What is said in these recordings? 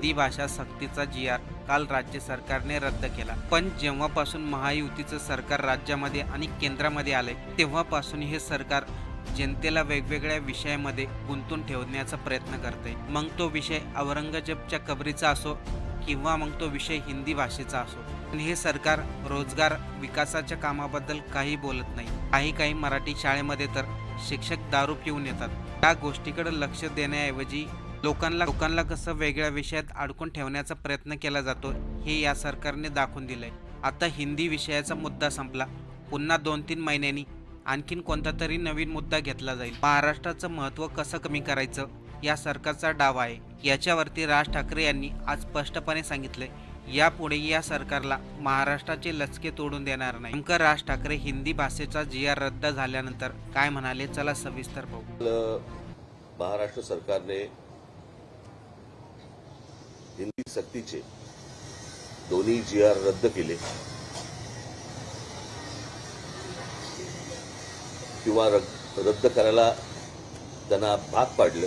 हिंदी भाषा सक्तीचा जी आर काल राज्य सरकारने रद्द केला. पण जेव्हापासून महायुतीचं सरकार राज्यामध्ये आणि केंद्रामध्ये आले तेव्हापासून हे सरकार जनतेला वेगवेगळ्या विषयामध्ये गुंतून ठेवण्याचा प्रयत्न करते मग तो विषय औरंगजेबच्या कबरीचा असो किंवा मग तो विषय हिंदी भाषेचा असो. पण हे सरकार रोजगार विकासाच्या कामाबद्दल काही बोलत नाही. काही काही मराठी शाळेमध्ये तर शिक्षक दारू पिऊन येतात. त्या गोष्टीकडे लक्ष देण्याऐवजी लोकांना लोकांना कसं वेगळ्या विषयात अडकून ठेवण्याचा प्रयत्न केला जातो हे या सरकारने दाखवून दिलंय. आता हिंदी विषयाचा मुद्दा संपला. पुन्हा दोन तीन महिन्यांनी आणखीन कोणता तरी नवीन मुद्दा घेतला जाईल. महाराष्ट्राचं महत्त्व कसं कमी करायचं या सरकारचा डाव आहे. याच्यावरती राज ठाकरे यांनी आज स्पष्टपणे सांगितले यापुढे या सरकारला महाराष्ट्राचे लचके तोडून देणार नाही. नेमकं राज ठाकरे हिंदी भाषेचा जी आर रद्द झाल्यानंतर काय म्हणाले चला सविस्तर पाहू. महाराष्ट्र सरकारने सक्तीचे दोन्ही जी आर रद्द केले. किंवा रद्द करायला त्यांना भाग पाडलं.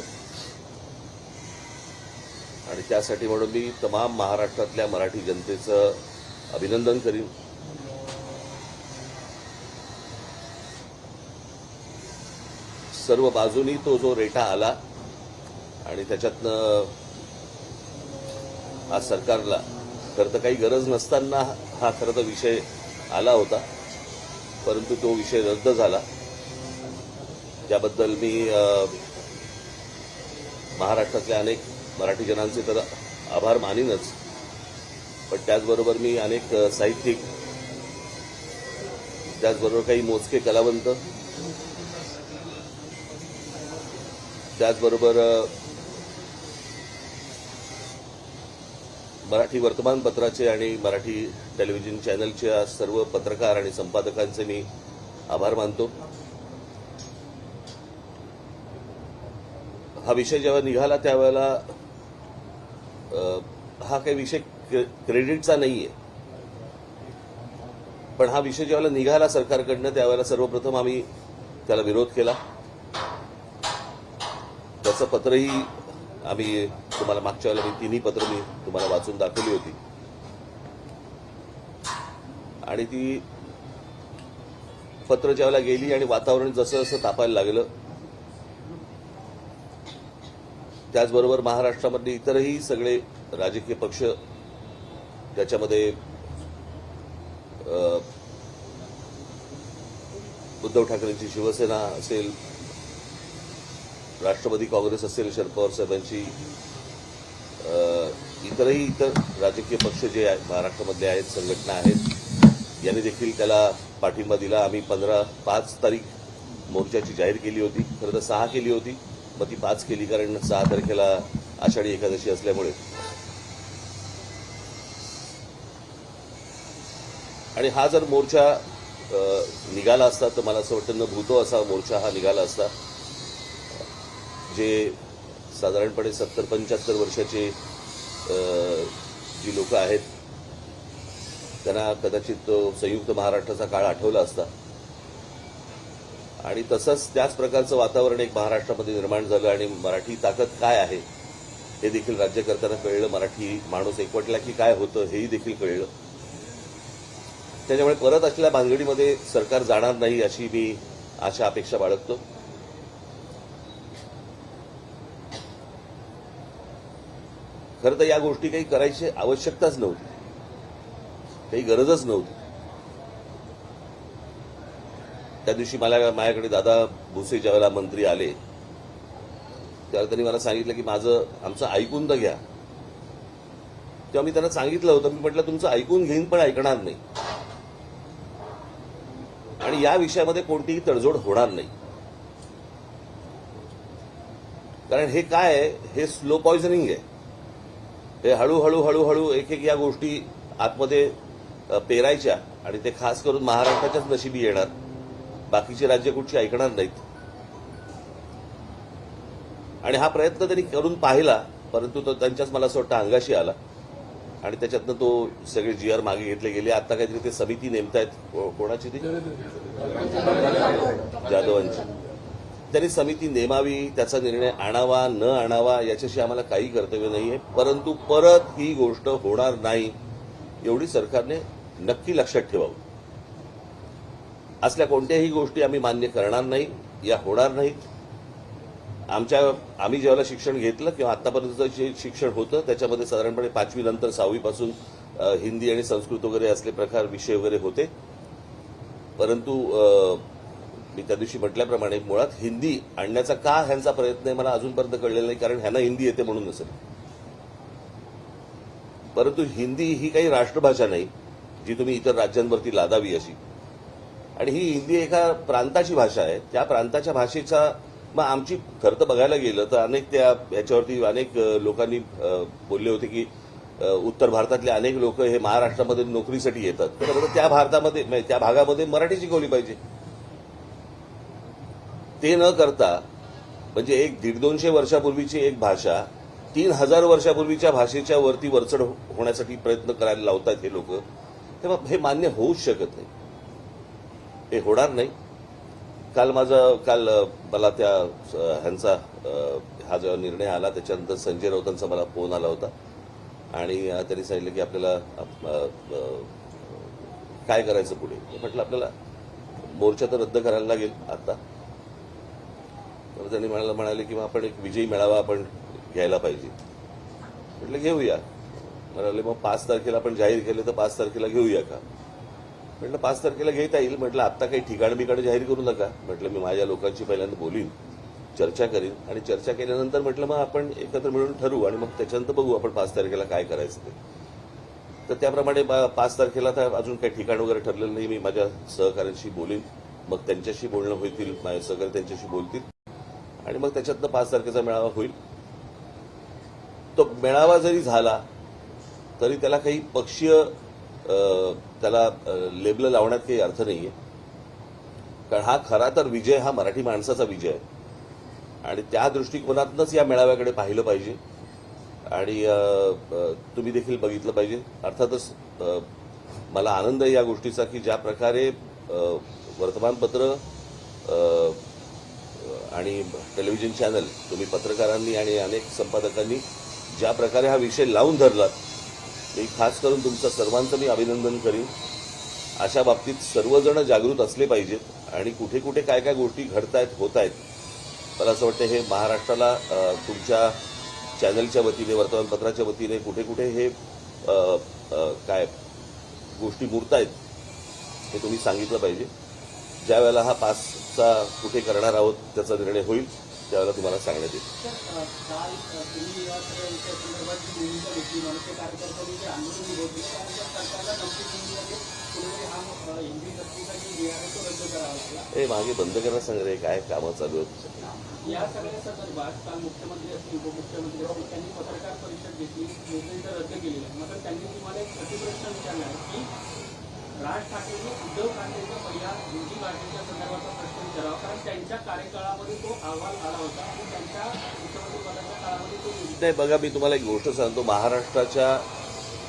आणि त्यासाठी म्हणून मी तमाम महाराष्ट्रातल्या मराठी जनतेचं अभिनंदन करीन. सर्व बाजूनी तो जो रेटा आला आणि त्याच्यातनं आज सरकारला. खरं तर काही गरज नसताना हा खरं तर विषय आला होता. परंतु तो विषय रद्द झाला. त्याबद्दल मी महाराष्ट्रातल्या अनेक मराठी जनांचे तर आभार मानीनच. पण त्याचबरोबर मी अनेक साहित्यिक त्याचबरोबर काही मोजके कलावंत त्याचबरोबर मराठी वर्तमानपत्राचे आणि मराठी टेलिव्हिजन चॅनलच्या सर्व पत्रकार आणि संपादकांचे मी आभार मानतो. हा विषय जेव्हा निघाला त्यावेळेला हा काही विषय क्रे- क्रेडिटचा आहे पण हा विषय ज्यावेळेला निघाला सरकारकडनं त्यावेळेला सर्वप्रथम आम्ही त्याला विरोध केला. त्याचं पत्रही आम्ही तुम्हाला मागच्या वेळेला मी तिन्ही पत्र मी तुम्हाला वाचून दाखवली होती. आणि ती पत्र ज्यावेळेला गेली आणि वातावरण जसं जसं तापायला लागलं त्याचबरोबर महाराष्ट्रामध्ये इतरही सगळे राजकीय पक्ष त्याच्यामध्ये उद्धव ठाकरेंची शिवसेना असेल राष्ट्रवादी काँग्रेस असेल शरद पवार साहेबांची इतरही इतर राजकीय पक्ष जे आहेत महाराष्ट्रामधले आहेत संघटना आहेत यांनी देखील त्याला पाठिंबा दिला. आम्ही पंधरा पाच तारीख मोर्चाची जाहीर केली होती. खरं तर सहा केली होती. मग ती पाच केली कारण सहा तारखेला आषाढी एकादशी असल्यामुळे. आणि हा जर मोर्चा निघाला असता तर मला असं वाटतं न भूतो असा मोर्चा हा निघाला असता. जे साधारणपणे सत्तर पंच्याहत्तर वर्षाचे जी लोक आहेत त्यांना कदाचित तो संयुक्त महाराष्ट्राचा काळ आठवला असता. आणि तसंच त्याच प्रकारचं वातावरण एक महाराष्ट्रामध्ये निर्माण झालं आणि मराठी ताकद काय आहे हे देखील राज्यकर्त्यांना कळलं. मराठी माणूस एकवटला की काय होतं हेही देखील कळलं. त्याच्यामुळे परत असलेल्या भानगडीमध्ये सरकार जाणार नाही अशी मी आशा अपेक्षा बाळगतो. खरं तर या गोष्टी काही करायची आवश्यकताच नव्हती. काही गरजच नव्हती. त्या दिवशी मला माझ्याकडे दादा भुसे ज्यावेळेला मंत्री आले. त्यावेळेला त्यांनी मला सांगितलं की माझं आमचं ऐकून तर घ्या. तेव्हा मी त्यांना सांगितलं होतं. मी म्हटलं तुमचं ऐकून घेईन पण ऐकणार नाही. आणि या विषयामध्ये कोणतीही तडजोड होणार नाही. कारण हे काय आहे? हे स्लो पॉयझनिंग आहे. हे हळूहळू हळूहळू एक एक या गोष्टी आतमध्ये पेरायच्या आणि ते खास करून महाराष्ट्राच्याच नशिबी येणार. बाकीची राज्य कुठची ऐकणार नाहीत. आणि हा प्रयत्न त्यांनी करून पाहिला परंतु तो त्यांच्याच मला असं वाटतं अंगाशी आला. आणि त्याच्यातनं तो सगळे जी आर मागे घेतले गेले. आता काहीतरी ते समिती नेमतायत. कोणाची ती? जाधवांची. त्यांनी समिती नेमावी त्याचा निर्णय आणावा न आणावा याच्याशी आम्हाला काही कर्तव्य नाही आहे परंतु परत ही गोष्ट होणार नाही एवढी सरकारने नक्की लक्षात ठेवावं. असल्या कोणत्याही गोष्टी आम्ही मान्य करणार नाही या होणार नाहीत. आमच्या आम्ही ज्यावेळेला शिक्षण घेतलं किंवा आतापर्यंतचं जे शिक्षण होतं त्याच्यामध्ये साधारणपणे पाचवी नंतर सहावीपासून हिंदी आणि संस्कृत वगैरे असले प्रकार विषय वगैरे होते. परंतु मी त्या दिवशी म्हटल्याप्रमाणे मुळात हिंदी आणण्याचा का ह्यांचा प्रयत्न आहे मला अजूनपर्यंत कळलेला नाही कारण ह्यांना हिंदी येते म्हणून नसेल. परंतु हिंदी ही काही राष्ट्रभाषा नाही जी तुम्ही इतर राज्यांवरती लादावी अशी. आणि ही हिंदी एका प्रांताची भाषा आहे. त्या प्रांताच्या भाषेचा मग आमची खरं तर बघायला गेलं तर अनेक त्या याच्यावरती अनेक लोकांनी बोलले होते की उत्तर भारतातले अनेक लोक हे महाराष्ट्रामध्ये नोकरीसाठी येतात. तर त्या भारतामध्ये त्या भागामध्ये मराठी शिकवली पाहिजे. ते न करता म्हणजे एक दीड दोनशे वर्षापूर्वीची एक भाषा तीन हजार वर्षापूर्वीच्या भाषेच्या वरती वरचढ हो-, होण्यासाठी प्रयत्न करायला लावतात हे लोक तेव्हा हे मान्य होऊच शकत नाही. हे होणार नाही. काल माझा काल मला त्या ह्यांचा हा जेव्हा निर्णय आला त्याच्यानंतर संजय राऊतांचा मला फोन आला होता. आणि त्यांनी सांगितलं की आपल्याला काय करायचं पुढे? म्हटलं आपल्याला मोर्चा तर रद्द करायला लागेल आता. तर त्यांनी म्हणाला म्हणाले की मग आपण एक विजयी मेळावा आपण घ्यायला पाहिजे. म्हटलं घेऊया. म्हणाले मग पाच तारखेला आपण जाहीर केले तर पाच तारखेला घेऊया का? म्हटलं पाच तारखेला घेता येईल. म्हटलं आता काही ठिकाण बिकाणं जाहीर करू नका. म्हटलं मी माझ्या लोकांशी पहिल्यांदा बोलीन चर्चा करीन आणि चर्चा केल्यानंतर म्हटलं मग आपण एकत्र मिळून ठरवू आणि मग त्याच्यानंतर बघू आपण पाच तारखेला काय करायचं ते. तर त्याप्रमाणे बा- पाच तारखेला तर अजून काही ठिकाण वगैरे ठरलेलं नाही. मी माझ्या सहकाऱ्यांशी बोलीन. मग त्यांच्याशी बोलणं होतील माझे सहकारी त्यांच्याशी बोलतील. आणि मग त्याच्यातनं पाच तारखेचा मेळावा होईल. तो मेळावा जरी झाला तरी त्याला काही पक्षीय त्याला लेबल लावण्यात काही अर्थ नाही आहे कारण हा खरा तर विजय हा मराठी माणसाचा विजय. आहे आणि त्या दृष्टिकोनातूनच या मेळाव्याकडे पाहिलं पाहिजे. आणि तुम्ही देखील बघितलं पाहिजे. अर्थातच मला आनंद आहे या गोष्टीचा की ज्या प्रकारे वर्तमानपत्र आणि टेलिव्हिजन चॅनल तुम्ही पत्रकारांनी आणि अनेक संपादकांनी ज्या प्रकारे हा विषय लावून धरलात मी खास करून तुमचं सर्वांचं मी अभिनंदन करीन. अशा बाबतीत सर्वजण जागृत असले पाहिजेत आणि कुठे कुठे काय काय गोष्टी घडत आहेत होत आहेत मला असं वाटतं हे महाराष्ट्राला तुमच्या चॅनलच्या वतीने वर्तमानपत्राच्या वतीने कुठे कुठे हे काय गोष्टी मुरतायत हे तुम्ही सांगितलं पाहिजे. ज्या वेळेला हा पासचा कुठे करणार आहोत त्याचा निर्णय होईल त्यावेळेला तुम्हाला सांगण्यात येईल. हा मागे बंद करायला सांग रे काय कामं चालू आहेत? या सगळ्या संदर्भात काल मुख्यमंत्री असतील उपमुख्यमंत्री असतील त्यांनी पत्रकार परिषद घेतली तर रद्द केलेला मात्र त्यांनी तुम्हाला एक प्रतिप्रश्न विचारला की राज ठाकरेंनी उद्धव ठाकरेंचा पहिला हिंदी भाषेच्या संदर्भाचा प्रश्न विचारावा. कारण त्यांच्या कार्यकाळामध्ये तो अहवाल आला होता आणि त्यांच्या मुख्यमंत्री पदाच्या काळामध्ये तो नाही बघा मी तुम्हाला एक गोष्ट सांगतो. महाराष्ट्राच्या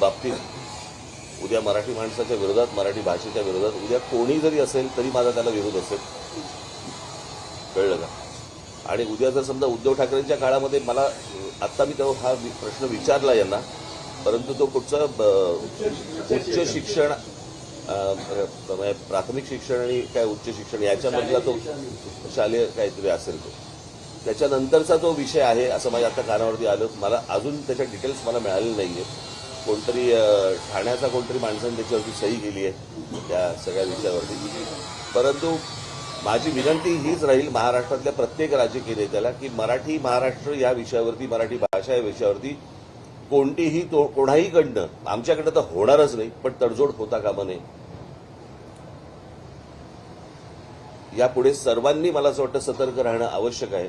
बाबतीत उद्या मराठी माणसाच्या विरोधात मराठी भाषेच्या विरोधात उद्या कोणी जरी असेल तरी माझा त्याला विरोध असेल. कळलं का? आणि उद्या जर समजा उद्धव ठाकरेंच्या काळामध्ये मला आत्ता मी तो हा प्रश्न विचारला यांना परंतु तो कुठचा उच्च शिक्षण म्हणजे प्राथमिक शिक्षण आणि काय उच्च शिक्षण याच्यामधला तो शालेय काहीतरी असेल तो. त्याच्यानंतरचा तो विषय आहे असं माझ्या आता कानावरती आलं मला अजून त्याच्या डिटेल्स मला मिळालेले नाही आहेत कोणतरी ठाण्याचा कोणतरी माणसाने त्याच्यावरती सही केली आहे त्या सगळ्या विषयावरती. परंतु माझी विनंती हीच राहील महाराष्ट्रातल्या प्रत्येक राजकीय नेत्याला की मराठी महाराष्ट्र या विषयावरती मराठी भाषा या विषयावरती कोणतीही तो कोणाहीकडनं आमच्याकडे तर होणारच नाही पण तडजोड होता कामा नये. यापुढे सर्वांनी मला असं वाटतं सतर्क राहणं आवश्यक आहे.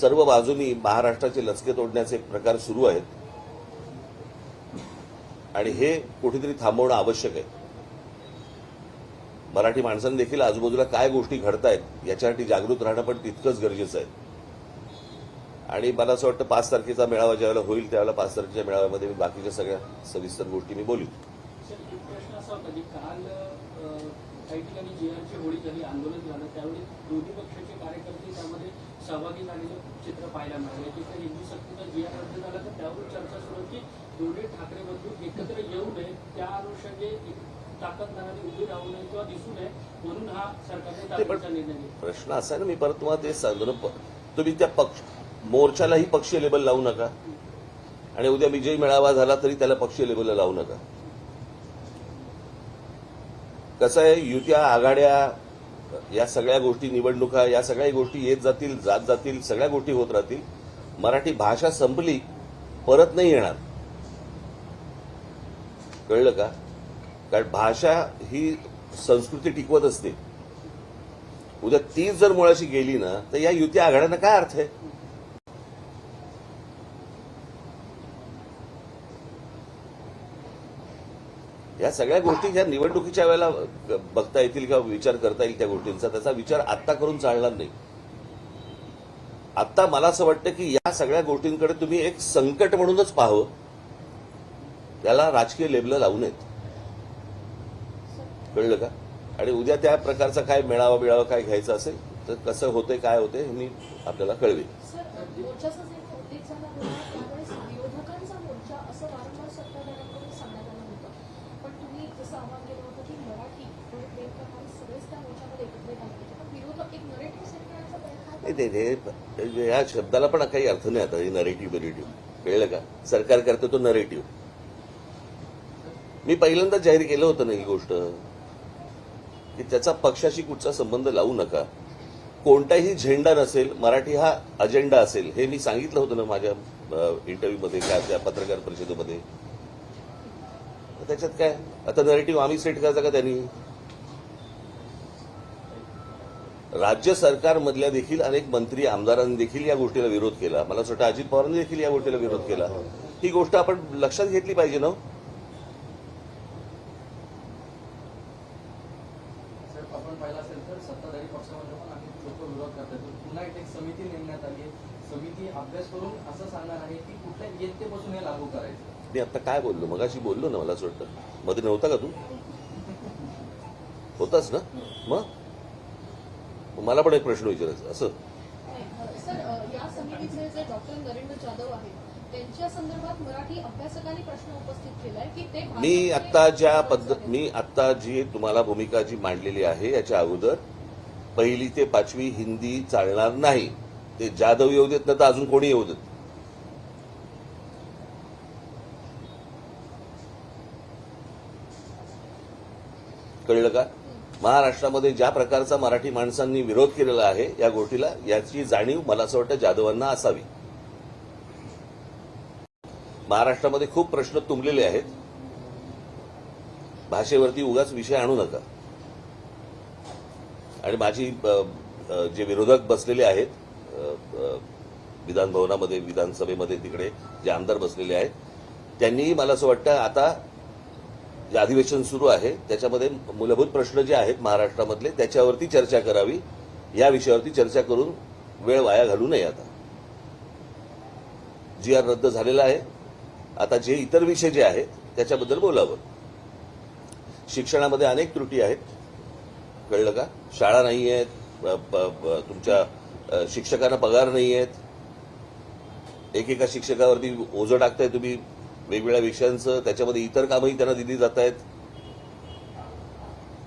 सर्व बाजूनी महाराष्ट्राचे लचके तोडण्याचे प्रकार सुरू आहेत. आणि हे कुठेतरी थांबवणं आवश्यक आहे. मराठी माणसांनी देखील आजूबाजूला काय गोष्टी घडतायत याच्यासाठी जागृत राहणं पण तितकंच गरजेचं आहे. आणि मला असं वाटतं पाच तारखेचा मेळावा ज्यावेळेला होईल त्यावेळेला पाच तारखेच्या मेळाव्यामध्ये मी बाकीच्या सगळ्या सविस्तर गोष्टी मी बोलीन. काही ठिकाणी जी आरची होळी झाली आंदोलन झालं त्यावेळी दोन्ही पक्षाचे कार्यकर्ते त्यामध्ये सहभागी झालेलं चित्र पाहायला मिळालं. तिथे हिंदू सक्तीचा जी आर रद्द झाला तर त्यावर चर्चा सुरू की दोन्ही ठाकरे बंधू एकत्र येऊ नये त्या अनुषंगे एक ताकददाराने उभी राहू नये किंवा दिसू नये म्हणून हा सरकारने ते निर्णय प्रश्न असा आहे ना मी परत तुम्हाला तेच सांगतो ना तुम्ही त्या पक्ष मोर्चालाही पक्षीय लेबल लावू नका. आणि उद्या विजय मेळावा झाला तरी त्याला पक्षीय लेबल लावू नका. कसं आहे युत्या आघाड्या या सगळ्या गोष्टी निवडणुका या सगळ्या गोष्टी येत जातील जात जातील सगळ्या गोष्टी होत राहतील. मराठी भाषा संपली परत नाही येणार. कळलं का? कारण भाषा ही संस्कृती टिकवत असते. उद्या तीच जर मुळाशी गेली ना तर या युती आघाड्यांना काय अर्थ आहे? या सगळ्या गोष्टी ज्या निवडणुकीच्या वेळेला बघता येतील किंवा विचार करता येईल त्या गोष्टींचा त्याचा विचार आत्ता करून चालणार नाही. आत्ता मला असं वाटतं की या सगळ्या गोष्टींकडे तुम्ही एक संकट म्हणूनच पाहावं. त्याला राजकीय लेबल लावू नयेत. कळलं का? आणि उद्या त्या प्रकारचा काय मेळावा बिळावा काय घ्यायचा असेल तर कसं होते काय होते हे मी आपल्याला कळवेन सर मोर्चाचा जे उद्देश झाला होता त्यावेळेस विरोधकांचा मोर्चा असं वारंवार सत्ताधाऱ्यांकडून सांगण्यात आलं होतं पण तुम्ही जसं आवाहन केलं होतं की मराठी आणि प्रेम करणारे सगळेच त्या मोर्चामध्ये एकत्र आले पण विरोधक एक नरेटिव्ह सेट करण्याचा प्रयत्न ते या शब्दाला पण काही अर्थ नाही आता हे नरेटिव्ह बिरेटिव्ह कळलं का? सरकार करतं तो नरेटिव्ह मी पहिल्यांदा जाहीर केलं होतं ना ही गोष्ट की त्याचा पक्षाशी कुठचा संबंध लावू नका. कोणताही झेंडा नसेल मराठी हा अजेंडा असेल हे मी सांगितलं होतं ना माझ्या इंटरव्ह्यूमध्ये त्या पत्रकार परिषदेमध्ये. त्याच्यात काय? आता नरेटिव्ह आम्ही सेट करायचा का त्यांनी? राज्य सरकारमधल्या देखील अनेक मंत्री आमदारांनी देखील या गोष्टीला विरोध केला. मला असं वाटतं अजित पवारांनी देखील या गोष्टीला विरोध केला. ही गोष्ट आपण लक्षात घेतली पाहिजे ना? हो? समिती नेमण्यात आली आहे. समिती अभ्यास करून असं सांगणार आहे की कुठल्या इयत्तेपासून हे लागू करायचं? मी आता काय बोललो? मगाशी बोललो ना मला असं वाटतं. मध्ये नव्हता का तू? होताच ना? मग? मग मला पण एक प्रश्न विचारायचा असं. नाही, सर अ, या समितीचे जे डॉक्टर नरेंद्र जाधव आहेत त्यांच्या संदर्भात मराठी अभ्यासकांनी प्रश्न उपस्थित केलाय की ते मी भाजपचे आता ज्या पद्धत. मी आता जी तुम्हाला भूमिका जी मांडलेली आहे याच्या अगोदर पहिली ते पाचवी हिंदी चालणार नाही. ते जाधव येऊ देत ना तर अजून कोणी येऊ देत? कळलं का? महाराष्ट्रामध्ये ज्या प्रकारचा मराठी माणसांनी विरोध केलेला आहे या गोष्टीला याची जाणीव मला असं वाटतं जाधवांना असावी. महाराष्ट्रामध्ये खूप प्रश्न तुंबलेले आहेत. भाषेवरती उगाच विषय आणू नका. आणि माझी जे विरोधक बसलेले आहेत विधानभवनामध्ये विधान भवनामध्ये विधानसभेमध्ये तिकडे जे आमदार बसलेले आहेत त्यांनीही मला असं वाटतं आता जे अधिवेशन सुरू आहे त्याच्यामध्ये मूलभूत प्रश्न जे आहेत महाराष्ट्रामधले त्याच्यावरती चर्चा करावी. या विषयावरती चर्चा करून वेळ वाया घालू नये आता. जी आर रद्द झालेला आहे. आता जे इतर विषय जे आहेत त्याच्याबद्दल बोलावं. शिक्षणामध्ये अनेक त्रुटी आहेत. कळलं का? शाळा नाही आहेत तुमच्या शिक्षकांना पगार नाही आहेत एकेका शिक्षकावरती ओझं टाकताय तुम्ही वेगवेगळ्या विषयांचं त्याच्यामध्ये इतर कामही त्यांना दिली जात आहेत.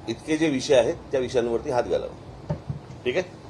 इतके जे विषय आहेत त्या विषयांवरती हात घालावा. ठीक आहे?